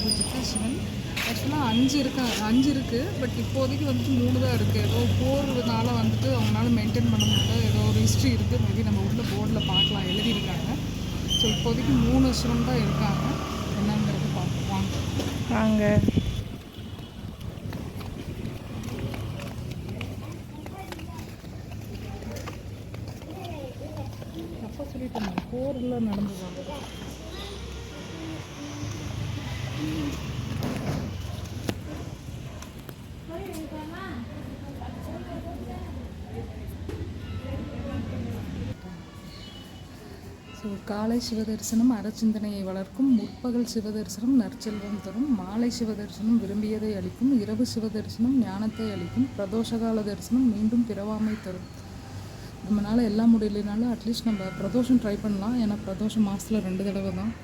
பூஜைக்கு சிவன் ஆக்சுவலாக அஞ்சு இருக்கா அஞ்சு இருக்குது பட் இப்போதைக்கு வந்துட்டு மூணு தான் இருக்குது ஏதோ போகிறதுனால வந்துட்டு அவங்களால மெயின்டைன் பண்ண முடியல. ஏதோ ஒரு ஹிஸ்ட்ரி இருக்குது மேபி நம்ம உள்ள போர்டில் பார்க்கலாம் எழுதியிருக்காங்க. ஸோ இப்போதைக்கு மூணு சிவன் தான் இருக்காங்க. என்னங்கிறது பார்ப்போம். வாங்க. வாங்க. அப்போ சொல்லிட்டேன். போரில் நடந்ததாங்க ஸோ காலை சிவதரிசனம் அறச்சிந்தனையை வளர்க்கும் முற்பகல் சிவதரிசனம் நற்செல்வம் தரும் மாலை சிவதரிசனம் விரும்பியதை அளிக்கும் இரவு சிவதரிசனம் ஞானத்தை அளிக்கும் பிரதோஷகால தரிசனம் மீண்டும் பிறவாமை தரும். நம்மளால் எல்லாம் முடியலனாலும் அட்லீஸ்ட் நம்ம பிரதோஷம் ட்ரை பண்ணலாம். ஏன்னா பிரதோஷம் மாதத்தில் ரெண்டு தடவை தான்.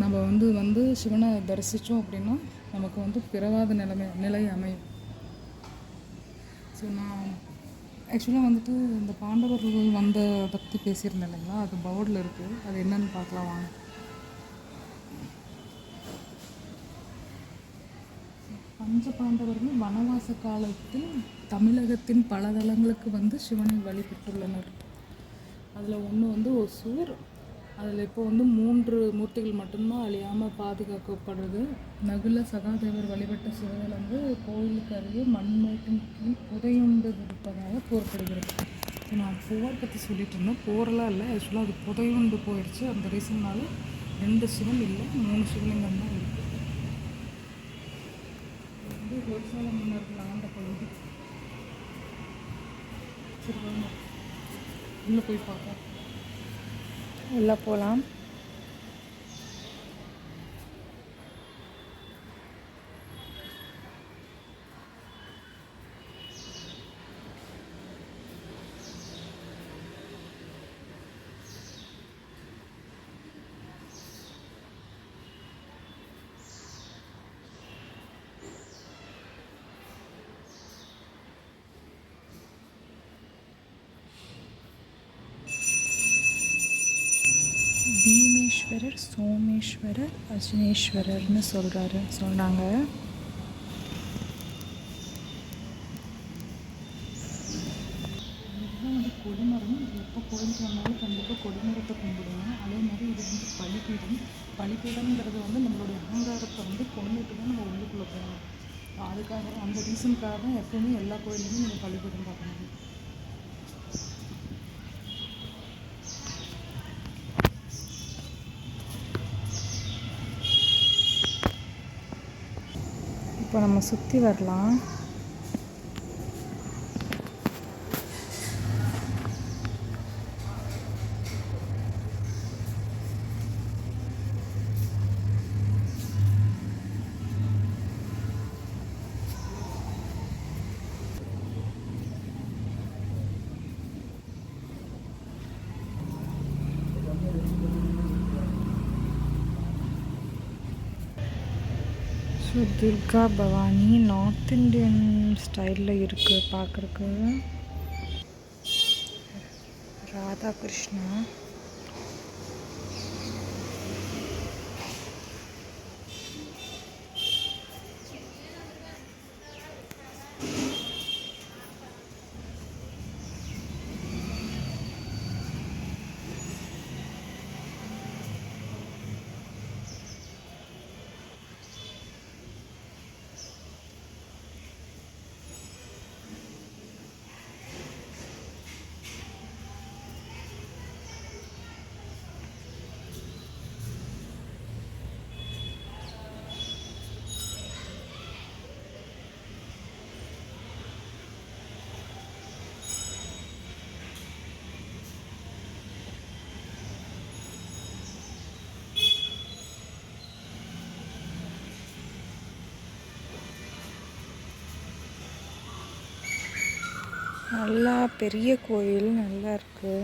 நம்ம வந்து வந்து சிவனை தரிசித்தோம் அப்படின்னா நமக்கு வந்து பிறவாத நிலைமை நிலை அமையும். ஸோ நான் ஆக்சுவலாக வந்துட்டு இந்த பாண்டவர்கள் வந்த பற்றி பேசியிருந்தேன் இல்லைங்களா? அது பவுடில் இருக்குது அது என்னன்னு பார்க்கலாம் வாங்க. பஞ்ச பாண்டவர்கள் வனவாச காலத்தில் தமிழகத்தின் பல தளங்களுக்கு வந்து சிவனை வழிபட்டுள்ளனர். அதில் ஒன்று வந்து ஒசூர் அதில் இப்போ வந்து மூன்று மூர்த்திகள் மட்டும்தான் அழியாமல் பாதுகாக்கப்படுது நகுல சகாதேவர் வழிபட்ட சிவன் வந்து கோயிலுக்கு அருகே மண்மேட்டின் கீழ் புதையுண்டு இருப்பதாக கூறப்படுகிறது. இப்போ நான் போர் பற்றி சொல்லிட்டு இருந்தேன். போரெல்லாம் இல்லை. ஆக்சுவலாக அது புதையுண்டு போயிடுச்சு அந்த ரீசன்னால ரெண்டு சிவன் இல்லை மூணு சிவலிங்கம் தான் இருக்குது வந்து ஹொய்சால மன்னர்கள் ஆண்ட பகுதி. சரி வாங்க. உள்ளே போய் பார்க்கலாம் உள்ளே போகலாம். சோமேஸ்வரர் சோமேஸ்வரர் அஜினேஸ்வரர்னு சொல்கிறாரு சொன்னாங்க இதுதான் வந்து கொடிமரம். எப்போ கோயிலுக்கு வந்தாலும் கண்டிப்பாக கொடிமரத்தை கும்பிடுவோம் அதே மாதிரி இது வந்து பலிபீடம். பலிபீடம்ங்கிறது வந்து நம்மளுடைய அகங்காரத்தை வந்து கொண்டுட்டு தான் நம்ம உள்ளுக்குள்ளே போகணும். அதுக்காக அந்த ரீசனுக்காக தான் எப்பவுமே எல்லா கோயிலுமே நீங்கள் பலிபீடம் பார்க்கணும். இப்போ நம்ம சுற்றி வரலாம். So Durga Bhavani north Indian ஸ்டைலில் இருக்குது பார்க்குறக்கு ராதாகிருஷ்ணா. நல்லா பெரிய கோயில் நல்லா இருக்கு.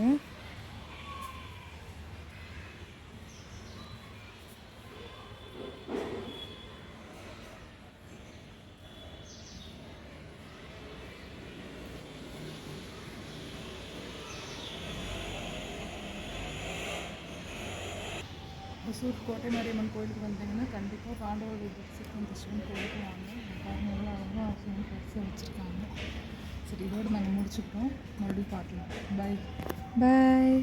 ஒசூர் கோட்டை மாரியம்மன் கோயிலுக்கு வந்தீங்கன்னா கண்டிப்பாக பாண்டவர் விபூதி சிவன் கோயிலுக்கு வாங்க பாருங்க எவ்வளோ அழகாக சிவன் பெருசாக வச்சுருக்காங்க சரி இதோடு நாங்கள் முடிச்சுக்கிட்டோம். மறுபடியும் பார்க்கலாம். Bye bye